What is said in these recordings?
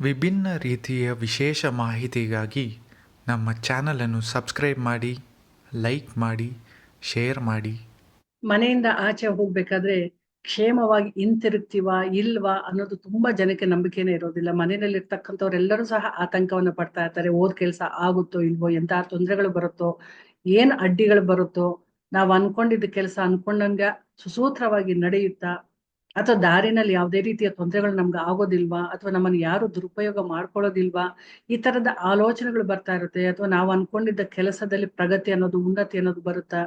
ವಿಭಿನ್ನ ರೀತಿಯ ವಿಶೇಷ ಮಾಹಿತಿಗಾಗಿ ನಮ್ಮ ಚಾನಲನ್ನು ಸಬ್ಸ್ಕ್ರೈಬ್ ಮಾಡಿ, ಲೈಕ್ ಮಾಡಿ, ಶೇರ್ ಮಾಡಿ. ಮನೆಯಿಂದ ಆಚೆ ಹೋಗ್ಬೇಕಾದ್ರೆ ಕ್ಷೇಮವಾಗಿ ಹಿಂತಿರುಗ್ತೀವಾ, ಇಲ್ವಾ ಅನ್ನೋದು ತುಂಬಾ ಜನಕ್ಕೆ ನಂಬಿಕೆನೇ ಇರೋದಿಲ್ಲ. ಮನೆಯಲ್ಲಿ ಇರ್ತಕ್ಕಂಥವ್ರೆಲ್ಲರೂ ಸಹ ಆತಂಕವನ್ನು ಪಡ್ತಾ ಇರ್ತಾರೆ. ಓದ್ ಕೆಲಸ ಆಗುತ್ತೋ ಇಲ್ವೋ ಎಂತ ತೊಂದರೆಗಳು ಬರುತ್ತೋ, ಏನ್ ಅಡ್ಡಿಗಳು ಬರುತ್ತೋ, ನಾವು ಅನ್ಕೊಂಡಿದ್ದ ಕೆಲಸ ಅನ್ಕೊಂಡಂಗ ಸುಸೂತ್ರವಾಗಿ ನಡೆಯುತ್ತಾ ಅಥವಾ ದಾರಿನಲ್ಲಿ ಯಾವುದೇ ರೀತಿಯ ತೊಂದರೆಗಳು ನಮ್ಗೆ ಆಗೋದಿಲ್ವಾ? ಅಥವಾ ನಮ್ಮನ್ನು ಯಾರು ದುರುಪಯೋಗ ಮಾಡ್ಕೊಳ್ಳೋದಿಲ್ವಾ? ಈ ತರದ ಆಲೋಚನೆಗಳು ಬರ್ತಾ ಇರುತ್ತೆ. ಅಥವಾ ನಾವು ಅನ್ಕೊಂಡಿದ್ದ ಕೆಲಸದಲ್ಲಿ ಪ್ರಗತಿ ಅನ್ನೋದು, ಉನ್ನತಿ ಅನ್ನೋದು ಬರುತ್ತಾ?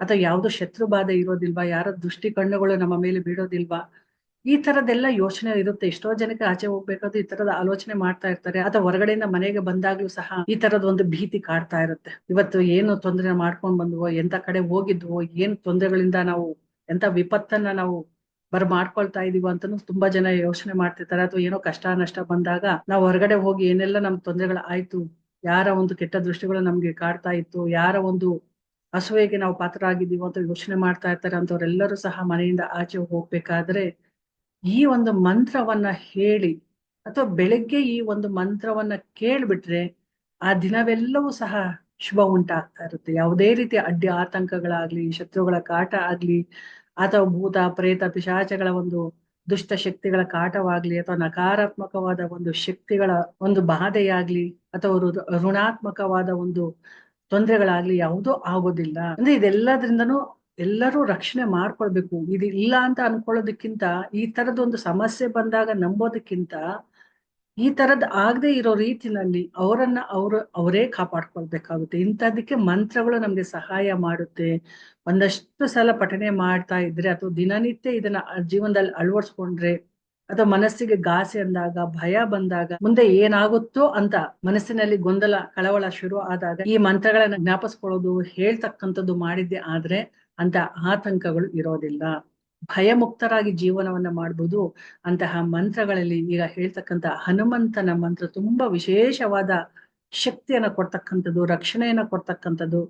ಅಥವಾ ಯಾವುದು ಶತ್ರು ಬಾಧೆ ಇರೋದಿಲ್ವಾ? ಯಾರ ದೃಷ್ಟಿ ಕಣ್ಣುಗಳು ನಮ್ಮ ಮೇಲೆ ಬೀಳೋದಿಲ್ವಾ? ಈ ತರದೆಲ್ಲ ಯೋಚನೆ ಇರುತ್ತೆ. ಎಷ್ಟೋ ಜನಕ್ಕೆ ಆಚೆ ಹೋಗ್ಬೇಕಾದ್ರೆ ಈ ತರದ ಆಲೋಚನೆ ಮಾಡ್ತಾ ಇರ್ತಾರೆ. ಅಥವಾ ಹೊರಗಡೆಯಿಂದ ಮನೆಗೆ ಬಂದಾಗ್ಲೂ ಸಹ ಈ ತರದ ಒಂದು ಭೀತಿ ಕಾಡ್ತಾ ಇರುತ್ತೆ. ಇವತ್ತು ಏನು ತೊಂದರೆ ಮಾಡ್ಕೊಂಡ್ ಬಂದ್ವೋ ಎಂತ ಕಡೆ ಹೋಗಿದ್ವೋ, ಏನ್ ತೊಂದರೆಗಳಿಂದ ನಾವು ಎಂತ ವಿಪತ್ತನ್ನ ನಾವು ಬರ್ ಮಾಡ್ಕೊಳ್ತಾ ಇದೀವ ಅಂತಾನು ತುಂಬಾ ಜನ ಯೋಚನೆ ಮಾಡ್ತಿರ್ತಾರೆ. ಅಥವಾ ಏನೋ ಕಷ್ಟ ನಷ್ಟ ಬಂದಾಗ ನಾವು ಹೊರಗಡೆ ಹೋಗಿ ಏನೆಲ್ಲ ನಮ್ ತೊಂದರೆಗಳು ಆಯ್ತು, ಯಾರ ಒಂದು ಕೆಟ್ಟ ದೃಷ್ಟಿಗಳು ನಮ್ಗೆ ಕಾಡ್ತಾ ಇತ್ತು, ಯಾರ ಒಂದು ಅಸೂಯೆಗೆ ನಾವು ಪಾತ್ರರಾಗಿದ್ದೀವೋ ಅಂತ ಯೋಚನೆ ಮಾಡ್ತಾ ಇರ್ತಾರೆ ಅಂತವ್ರೆಲ್ಲರೂ ಸಹ ಮನೆಯಿಂದ ಆಚೆ ಹೋಗ್ಬೇಕಾದ್ರೆ ಈ ಒಂದು ಮಂತ್ರವನ್ನ ಹೇಳಿ ಅಥವಾ ಬೆಳಗ್ಗೆ ಈ ಒಂದು ಮಂತ್ರವನ್ನ ಕೇಳ್ಬಿಟ್ರೆ ಆ ದಿನವೆಲ್ಲವೂ ಸಹ ಶುಭ ಉಂಟಾಗ್ತಾ ಇರುತ್ತೆ. ಯಾವುದೇ ರೀತಿಯ ಅಡ್ಡಿ ಆತಂಕಗಳಾಗ್ಲಿ, ಶತ್ರುಗಳ ಕಾಟ ಆಗ್ಲಿ ಅಥವಾ ಭೂತ ಪ್ರೇತ ಪಿಶಾಚಗಳ ಒಂದು ದುಷ್ಟ ಶಕ್ತಿಗಳ ಕಾಟವಾಗ್ಲಿ ಅಥವಾ ನಕಾರಾತ್ಮಕವಾದ ಒಂದು ಶಕ್ತಿಗಳ ಒಂದು ಬಾಧೆಯಾಗ್ಲಿ ಅಥವಾ ಋಣಾತ್ಮಕವಾದ ಒಂದು ತೊಂದರೆಗಳಾಗ್ಲಿ ಯಾವುದೂ ಆಗೋದಿಲ್ಲ. ಅಂದ್ರೆ ಇದೆಲ್ಲದ್ರಿಂದನು ಎಲ್ಲರೂ ರಕ್ಷಣೆ ಮಾಡ್ಕೊಳ್ಬೇಕು. ಇದು ಇಲ್ಲ ಅಂತ ಅನ್ಕೊಳ್ಳೋದಕ್ಕಿಂತ ಈ ತರದೊಂದು ಸಮಸ್ಯೆ ಬಂದಾಗ ನಂಬೋದಕ್ಕಿಂತ ಈ ತರದ್ ಆಗದೆ ಇರೋ ರೀತಿನಲ್ಲಿ ಅವರನ್ನ ಅವರು, ಅವರೇ ಕಾಪಾಡ್ಕೊಳ್ಬೇಕಾಗುತ್ತೆ. ಇಂಥದಕ್ಕೆ ಮಂತ್ರಗಳು ನಮ್ಗೆ ಸಹಾಯ ಮಾಡುತ್ತೆ. ಒಂದಷ್ಟು ಸಲ ಪಠನೆ ಮಾಡ್ತಾ ಇದ್ರೆ ಅಥವಾ ದಿನನಿತ್ಯ ಇದನ್ನ ಜೀವನದಲ್ಲಿ ಅಳವಡಿಸ್ಕೊಂಡ್ರೆ ಅಥವಾ ಮನಸ್ಸಿಗೆ ಗಾಸೆ ಅಂದಾಗ, ಭಯ ಬಂದಾಗ ಮುಂದೆ ಏನಾಗುತ್ತೋ ಅಂತ ಮನಸ್ಸಿನಲ್ಲಿ ಗೊಂದಲ, ಕಳವಳ ಶುರು ಆದಾಗ ಈ ಮಂತ್ರಗಳನ್ನ ಜ್ಞಾಪಿಸ್ಕೊಳ್ಳೋದು, ಹೇಳ್ತಕ್ಕಂಥದ್ದು ಮಾಡಿದ್ದೆ ಆದ್ರೆ ಅಂತ ಆತಂಕಗಳು ಇರೋದಿಲ್ಲ. ಭಯಮುಕ್ತರಾಗಿ ಜೀವನವನ್ನ ಮಾಡ್ಬೋದು ಅಂತಹ ಮಂತ್ರಗಳಲ್ಲಿ ಈಗ ಹೇಳ್ತಕ್ಕಂತ ಹನುಮಂತನ ಮಂತ್ರ ತುಂಬಾ ವಿಶೇಷವಾದ ಶಕ್ತಿಯನ್ನ ಕೊಡ್ತಕ್ಕಂಥದ್ದು, ರಕ್ಷಣೆಯನ್ನ ಕೊಡ್ತಕ್ಕಂಥದ್ದು.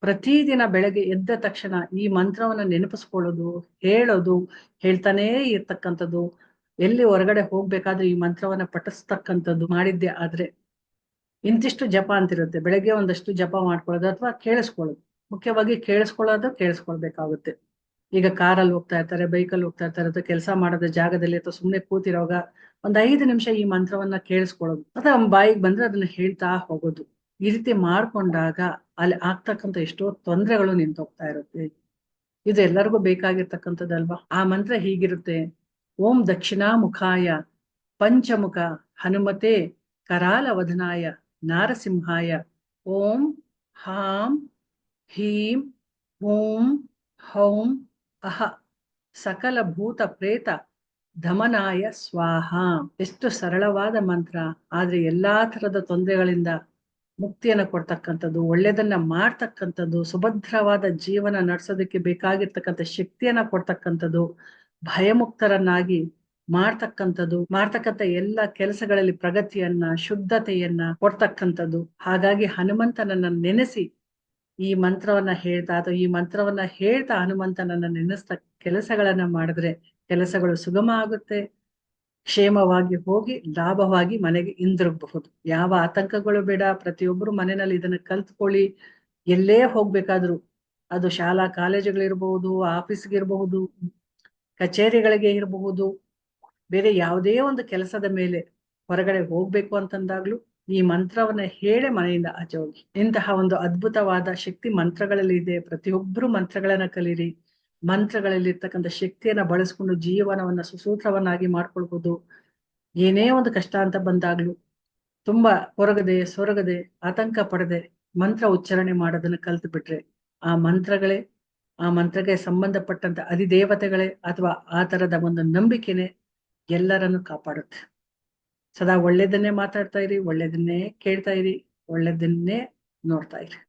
ಪ್ರತಿದಿನ ಬೆಳಗ್ಗೆ ಎದ್ದ ತಕ್ಷಣ ಈ ಮಂತ್ರವನ್ನ ನೆನಪಿಸ್ಕೊಳ್ಳೋದು, ಹೇಳೋದು, ಹೇಳ್ತಾನೇ ಇರ್ತಕ್ಕಂಥದ್ದು. ಎಲ್ಲಿ ಹೊರಗಡೆ ಹೋಗ್ಬೇಕಾದ್ರೆ ಈ ಮಂತ್ರವನ್ನ ಪಠಿಸ್ತಕ್ಕಂಥದ್ದು ಮಾಡಿದ್ದೆ ಆದ್ರೆ ಇಂತಿಷ್ಟು ಜಪ ಅಂತಿರುತ್ತೆ. ಬೆಳಗ್ಗೆ ಒಂದಷ್ಟು ಜಪ ಮಾಡ್ಕೊಳ್ಳೋದು ಅಥವಾ ಕೇಳಿಸ್ಕೊಳ್ಳೋದು. ಮುಖ್ಯವಾಗಿ ಕೇಳಿಸ್ಕೊಳ್ಳೋದು, ಕೇಳಿಸ್ಕೊಳ್ಬೇಕಾಗುತ್ತೆ. ಈಗ ಕಾರಲ್ಲಿ ಹೋಗ್ತಾ ಇರ್ತಾರೆ, ಬೈಕಲ್ಲಿ ಹೋಗ್ತಾ ಇರ್ತಾರೆ, ಅಥವಾ ಕೆಲಸ ಮಾಡೋದ ಜಾಗದಲ್ಲಿ ಅಥವಾ ಸುಮ್ಮನೆ ಕೂತಿರೋವಾಗ ಒಂದ್ ಐದು ನಿಮಿಷ ಈ ಮಂತ್ರವನ್ನ ಕೇಳಿಸ್ಕೊಳ್ಳೋದು. ಅಥವಾ ಬಾಯಿಗೆ ಬಂದ್ರೆ ಅದನ್ನ ಹೇಳ್ತಾ ಹೋಗೋದು. ಈ ರೀತಿ ಮಾಡ್ಕೊಂಡಾಗ ಅಲ್ಲಿ ಆಗ್ತಕ್ಕಂಥ ಎಷ್ಟೋ ತೊಂದರೆಗಳು ನಿಂತೋಗ್ತಾ ಇರುತ್ತೆ. ಇದು ಎಲ್ಲರಿಗೂ ಬೇಕಾಗಿರ್ತಕ್ಕಂಥದ್ದಲ್ವಾ? ಆ ಮಂತ್ರ ಹೀಗಿರುತ್ತೆ. ಓಂ ದಕ್ಷಿಣಾಮುಖಾಯ ಪಂಚಮುಖ ಹನುಮತೆ ಕರಾಲವಧನಾಯ ನಾರಸಿಂಹಾಯ. ಓಂ ಹಾಂ ಹೀಂ ಓಂ ಹೌಂ ಅಹ ಸಕಲ ಭೂತ ಪ್ರೇತ ಧಮನಾಯ ಸ್ವಾಹ. ಎಷ್ಟು ಸರಳವಾದ ಮಂತ್ರ. ಆದ್ರೆ ಎಲ್ಲಾ ತರದ ತೊಂದರೆಗಳಿಂದ ಮುಕ್ತಿಯನ್ನ ಕೊಡ್ತಕ್ಕಂಥದ್ದು ಒಳ್ಳೆಯದನ್ನ ಮಾಡ್ತಕ್ಕಂಥದ್ದು, ಸುಭದ್ರವಾದ ಜೀವನ ನಡೆಸೋದಕ್ಕೆ ಬೇಕಾಗಿರ್ತಕ್ಕಂಥ ಶಕ್ತಿಯನ್ನ ಕೊಡ್ತಕ್ಕಂಥದ್ದು, ಭಯಮುಕ್ತರನ್ನಾಗಿ ಮಾಡ್ತಕ್ಕಂಥದ್ದು, ಮಾಡ್ತಕ್ಕಂಥ ಎಲ್ಲ ಕೆಲಸಗಳಲ್ಲಿ ಪ್ರಗತಿಯನ್ನ, ಶುದ್ಧತೆಯನ್ನ ಕೊಡ್ತಕ್ಕಂಥದ್ದು. ಹಾಗಾಗಿ ಹನುಮಂತನನ್ನ ನೆನೆಸಿ ಈ ಮಂತ್ರವನ್ನ ಹೇಳ್ತಾ ಅಥವಾ ಈ ಮಂತ್ರವನ್ನ ಹೇಳ್ತಾ ಹನುಮಂತನನ್ನ ನೆನೆಸ್ತಾ ಕೆಲಸಗಳನ್ನ ಮಾಡಿದ್ರೆ ಕೆಲಸಗಳು ಸುಗಮ ಆಗುತ್ತೆ. ಕ್ಷೇಮವಾಗಿ ಹೋಗಿ ಲಾಭವಾಗಿ ಮನೆಗೆ ಹಿಂದಿರುಗಬಹುದು. ಯಾವ ಆತಂಕಗಳು ಬೇಡ. ಪ್ರತಿಯೊಬ್ಬರು ಮನೆಯಲ್ಲಿ ಇದನ್ನ ಕಲ್ತ್ಕೊಳ್ಳಿ. ಎಲ್ಲೇ ಹೋಗ್ಬೇಕಾದ್ರು ಅದು ಶಾಲಾ ಕಾಲೇಜುಗಳಿರ್ಬಹುದು ಇರಬಹುದು ಕಚೇರಿಗಳಿಗೆ ಇರಬಹುದು. ಬೇರೆ ಯಾವುದೇ ಒಂದು ಕೆಲಸದ ಮೇಲೆ ಹೊರಗಡೆ ಹೋಗ್ಬೇಕು ಅಂತಂದಾಗ್ಲೂ ಈ ಮಂತ್ರವನ್ನ ಹೇಳಿ ಮನೆಯಿಂದ ಆಚೆ ಹೋಗಿ. ಇಂತಹ ಒಂದು ಅದ್ಭುತವಾದ ಶಕ್ತಿ ಮಂತ್ರಗಳಲ್ಲಿ ಇದೆ. ಪ್ರತಿಯೊಬ್ಬರು ಮಂತ್ರಗಳನ್ನ ಕಲೀರಿ. ಮಂತ್ರಗಳಲ್ಲಿ ಇರ್ತಕ್ಕಂಥ ಶಕ್ತಿಯನ್ನ ಬಳಸ್ಕೊಂಡು ಜೀವನವನ್ನ ಸುಸೂತ್ರವನ್ನಾಗಿ ಮಾಡ್ಕೊಳ್ಬಹುದು ಏನೇ ಒಂದು ಕಷ್ಟ ಅಂತ ಬಂದಾಗ್ಲೂ ತುಂಬಾ ಹೊರಗದೆ ಸೊರಗದೆ, ಆತಂಕ ಪಡದೆ ಮಂತ್ರ ಉಚ್ಚಾರಣೆ ಮಾಡೋದನ್ನ ಕಲ್ತು ಬಿಟ್ರೆ ಆ ಮಂತ್ರಗಳೇ, ಆ ಮಂತ್ರಕ್ಕೆ ಸಂಬಂಧಪಟ್ಟಂತ ಅಧಿದೇವತೆಗಳೇ ಅಥವಾ ಆ ತರದ ಒಂದು ನಂಬಿಕೆನೆ ಎಲ್ಲರನ್ನು ಕಾಪಾಡುತ್ತೆ. ಸದಾ ಒಳ್ಳೇದನ್ನೇ ಮಾತಾಡ್ತಾ ಇರಿ ಒಳ್ಳೇದನ್ನೇ ಕೇಳ್ತಾ ಇರಿ ಒಳ್ಳೇದನ್ನೇ ನೋಡ್ತಾ ಇರಿ.